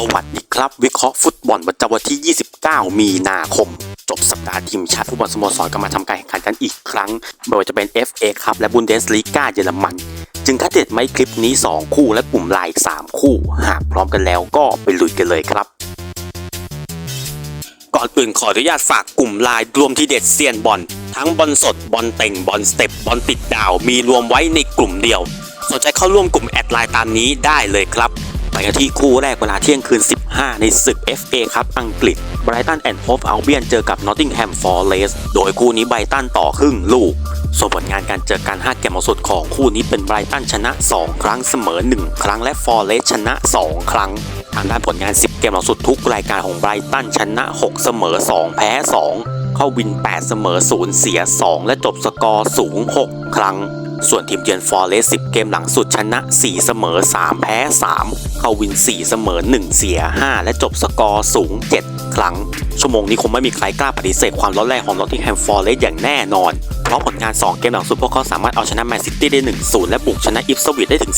สวัสดีครับ วิเคราะห์ฟุตบอลประจำวันที่ 29 มีนาคม จบสัปดาห์ทีมชาติฟุตบอลสโมสรก็มาทำการแข่งขันกันอีกครั้ง ไม่ว่าจะเป็น FA ครับและบุนเดสลีกาเยอรมัน จึงคัดเด็ดไม้คลิปนี้ 2 คู่และกลุ่มลายอีก 3 คู่ หากพร้อมกันแล้วก็ไปลุยกันเลยครับ ก่อนอื่นขออนุญาตฝากกลุ่มไลน์รวมที่เด็ดเซียนบอลทั้งบอลสดบอลเต่งบอลสเต็ปบอลติดดาวมีรวมไว้ในกลุ่มเดียวสนใจเข้าร่วมกลุ่มแอดไลน์ตามนี้ได้เลยครับ ไปกันที่คู่แรกเวลาเที่ยงคืน 15 ในศึก FA ครับอังกฤษไบรตันแอนด์โฮฟอัลเบียนเจอกับนอตติงแฮมฟอร์เรสโดยคู่นี้ไบรตันต่อครึ่งลูกส่วนผลงานการเจอกัน 5 เกมล่าสุดของคู่นี้เป็นไบรตันชนะ 2 ครั้งเสมอ 1 ครั้งและฟอร์เรสชนะ 2 ครั้งทางด้านผลงาน 10 เกมล่าสุดทุกรายการของไบรตันชนะ 6 เสมอ 2 แพ้ 2 เข้าวิน 8 เสมอ 0 เสีย 2 และจบสกอร์สูง 6 ครั้ง ส่วนทีมเยือนฟอร์เรส10 เกมหลังสุดชนะ 4 เสมอ 3 แพ้ 3 เข้าวิน 4 เสมอ 1 เสีย 5 และจบสกอร์สูง 7 ครั้ง ชั่วโมงนี้คงไม่มีใครกล้าปฏิเสธความร้อนแรงของนอตติงแฮมฟอร์เรสอย่างแน่นอน เพราะผลงาน 2 เกมหลังสุดพวกเขาสามารถเอาชนะแมนซิตี้ได้ 1-0 และบุกชนะอิฟสวิตได้ถึง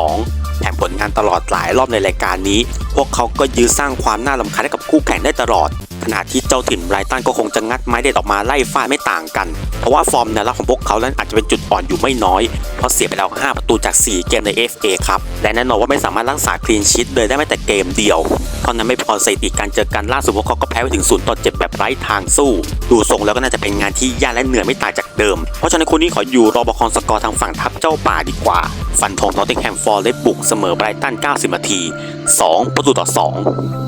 4-2แถมผลงานตลอดหลายรอบในรายการนี้ พวกเขาก็ยื้อสร้างความน่ารำคาญให้กับคู่แข่งได้ตลอด ขณะที่เจ้าถิ่นไรตันก็คงจะงัดไม้เด็ดออกมาไล่ฟาดไม่ต่างกัน เพราะว่าฟอร์มแนวรับของพวกเขานั้นอาจจะเป็นจุดอ่อนอยู่ไม่น้อย เพราะเสียไปแล้ว 5 ประตูจาก 4 เกมใน FA ครับ และแน่นอนว่าไม่สามารถรักษาคลีนชีตเลยได้แม้แต่เกมเดียวเท่านั้นไม่พอสถิติการเจอกันล่าสุดพวกเขาก็แพ้ไปถึง0ต่อ7แบบไร้ทางสู้ ดูทรงแล้วก็น่าจะเป็นงานที่ยากและเหนื่อยไม่ต่างจากเดิม เพราะฉะนั้นคู่นี้ขออยู่รอประคองสกอร์ทางฝั่งทัพเจ้าป่าดีกว่า ฟันธงนอตติงแฮมฟอร์เรสบุกเสมอไบรตัน 90นาที 2 ประตูต่อ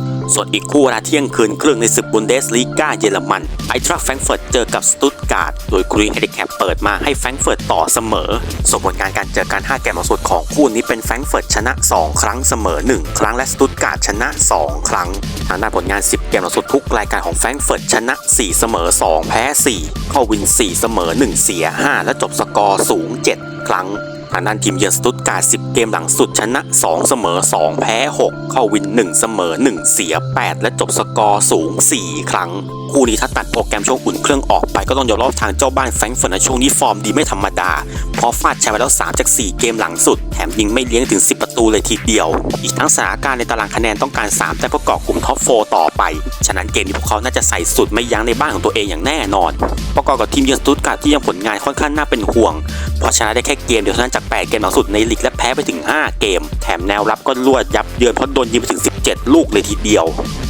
2 ส่วนอีกคู่เวลาเที่ยงคืนครึ่งในศึกบุนเดสลีกาเยอรมันไอทรัคแฟรงเฟิร์ตเจอกับสตุตการ์ดโดยกรีนเฮดิแคปเปิดมาให้แฟรงเฟิร์ตต่อเสมอ ส่วนผลงานการเจอกัน5เกมล่าสุดของคู่นี้เป็นแฟรงเฟิร์ตชนะ 2 ครั้งเสมอ 1 ครั้งและสตุตการ์ดชนะ 2 ครั้งทางด้านผลงาน 10เกมล่าสุดทุกรายการของแฟรงเฟิร์ตชนะ 4 เสมอ 2 แพ้ 4 เข้าวิน 4 เสมอ 1 เสีย 5 และจบสกอร์สูง 7 ครั้ง ทางด้านทีมเยือนสตุตการ์ด10 เกมหลังสุดชนะ 2 เสมอ 2 แพ้ 6 เข้าวิน 1 เสมอ 1 เสีย 8 และจบสกอร์สูง 4 ครั้ง คู่นี้ถ้าตัดโปรแกรมช่วงอุ่นเครื่องออกไปก็ต้องยอมรับทางเจ้าบ้านแฟรงก์เฟิร์ตในช่วงนี้ฟอร์มดีไม่ธรรมดา เพราะฟาดแชมป์ไปแล้ว 3 จาก 4 เกมหลังสุด แถมยิงไม่เลี้ยงถึง 10ป ตูเลยทีเดียว อีกทั้งสถานการณ์ในตารางคะแนนต้องการ 3 แต่เพื่อเกาะกลุ่มท็อปโฟต่อไป ฉะนั้นเกมนี้พวกเขาน่าจะใส่สุดไม่ยั้งในบ้านของตัวเองอย่างแน่นอน ประกอบกับทีมเยือนสตุตการ์ดที่ยังผลงานค่อนข้างน่าเป็นห่วง เพราะชนะได้แค่เกมเดียวเท่านั้นจาก 8 เกมหลังสุดในลีกและแพ้ไปถึง 5 เกม แถมแนวรับก็ลวดยับเยินเพราะโดนยิงไปถึง 17 ลูกเลยทีเดียว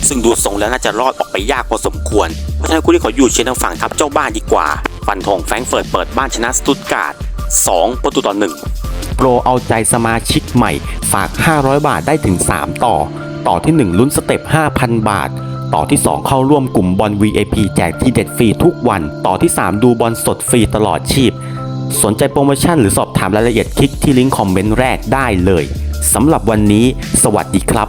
ซึ่งดูทรงแล้วน่าจะรอดออกไปยากพอสมควร เพราะฉะนั้นคู่นี้ขออยู่เชียร์ทางฝั่งทัพเจ้าบ้านดีกว่า ฟันธงแฟรงเฟิร์ตเปิดบ้านชนะสตุตการ์ด2ประตูต่อ1 โปรเอาใจสมาชิกใหม่ ฝาก 500 บาทได้ถึง 3 ต่อ ต่อที่ 1 ลุ้นสเต็ป 5,000 บาท ต่อที่ 2 เข้าร่วมกลุ่มบอล VIP แจกที่เด็ดฟรีทุกวัน ต่อที่ 3 ดูบอลสดฟรีตลอดชีพ สนใจโปรโมชั่นหรือสอบถามรายละเอียดคลิกที่ลิงก์คอมเมนต์แรกได้เลยสำหรับวันนี้ สวัสดีครับ